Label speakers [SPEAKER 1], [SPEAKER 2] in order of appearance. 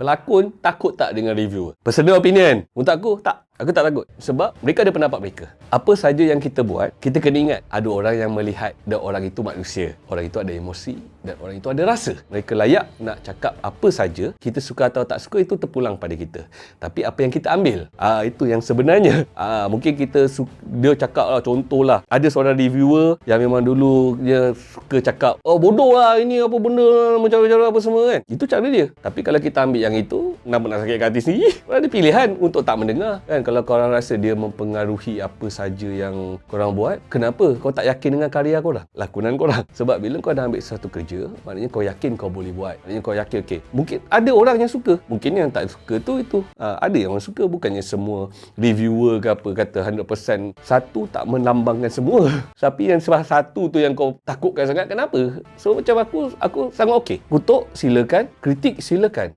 [SPEAKER 1] Pelakon takut tak dengan reviewer? Personal opinion. Untuk aku, tak. Aku tak takut. Sebab mereka ada pendapat mereka. Apa saja yang kita buat, kita kena ingat ada orang yang melihat dan orang itu manusia. Orang itu ada emosi dan orang itu ada rasa. Mereka layak nak cakap apa saja, kita suka atau tak suka itu terpulang pada kita. Tapi apa yang kita ambil, ah itu yang sebenarnya. Ah mungkin kita su- dia cakap lah contohlah, ada seorang reviewer yang memang dulu dia suka cakap, "Oh bodoh lah ini apa benda macam-macam apa semua kan." Itu cara dia. Tapi kalau kita ambil yang itu, kenapa nak sakit hati sendiri? Ada pilihan untuk tak mendengar kan. Kalau korang rasa dia mempengaruhi apa saja yang korang buat, kenapa kau tak yakin dengan karya korang? Lakonan korang. Sebab bila kau dah ambil satu kerja, maknanya kau yakin kau boleh buat. Maknanya kau yakin okey. Mungkin ada orang yang suka, mungkin yang tak suka tu itu. Ha, ada yang orang suka bukannya semua reviewer ke apa kata 100% satu tak melambangkan semua. Tapi yang salah satu tu yang kau takutkan sangat kenapa? So macam aku aku sangat okey. Kutuk silakan, kritik silakan.